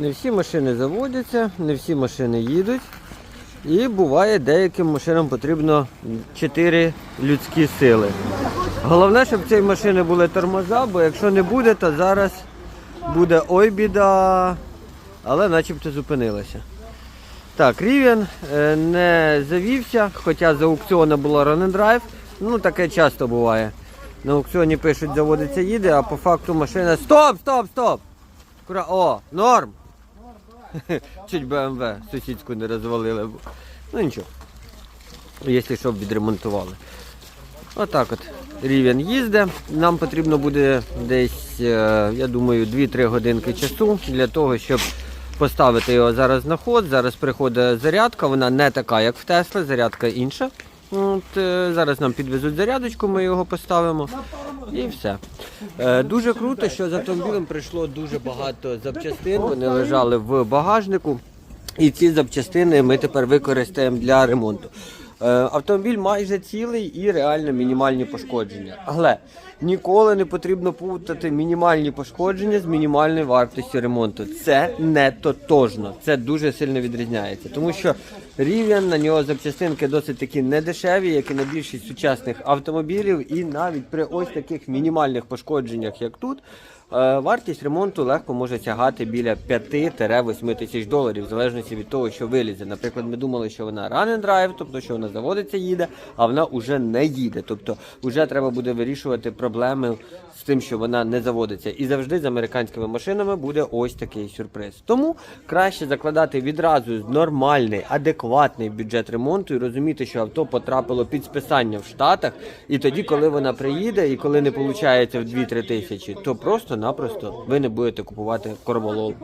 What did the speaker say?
Не всі машини заводяться, не всі машини їдуть. І буває, деяким машинам потрібно 4 людські сили. Головне, щоб цій машини були тормоза, бо якщо не буде, то зараз буде ой біда, але начебто зупинилася. Так, Рівен е, не завівся, хоча з аукціону було Run and Drive. Ну, таке часто буває. На аукціоні пишуть, заводиться, їде, а по факту машина. Стоп, стоп, стоп! О, норм! Чуть БМВ сусідську не розвалили. Ну нічого. Якщо щоб відремонтували. Отак от. Рівень їздить. Нам потрібно буде десь, е, я думаю, 2-3 годинки часу для того, щоб поставити його зараз на ход. Зараз приходить зарядка, вона не така, як в Тесли, зарядка інша. От, е, зараз нам підвезуть зарядочку, ми його поставимо і все. Е, дуже круто, що з автомобілем прийшло дуже багато запчастин. Вони лежали в багажнику. І ці запчастини ми тепер використаємо для ремонту. Е, Автомобіль майже цілий і реально мінімальні пошкодження. Але ніколи не потрібно путати мінімальні пошкодження з мінімальною вартістю ремонту. Це не тотожно, це дуже сильно відрізняється. Тому що рівень на нього запчастинки досить такі недешеві, як і на більшість сучасних автомобілів. І навіть при ось таких мінімальних пошкодженнях, як тут. Е, Вартість ремонту легко може сягати біля 5-8 тисяч доларів, в залежності від того, що вилізе. Наприклад, ми думали, що вона run and drive, тобто що вона заводиться, їде, а вона вже не їде. Тобто вже треба буде вирішувати проблеми з тим, що вона не заводиться. І завжди з американськими машинами буде ось такий сюрприз. Тому краще закладати відразу нормальний, адекватний бюджет ремонту і розуміти, що авто потрапило під списання в Штатах. І тоді, коли вона приїде, і коли не виходить в 2-3 тисячі, то просто-напросто ви не будете купувати корвалол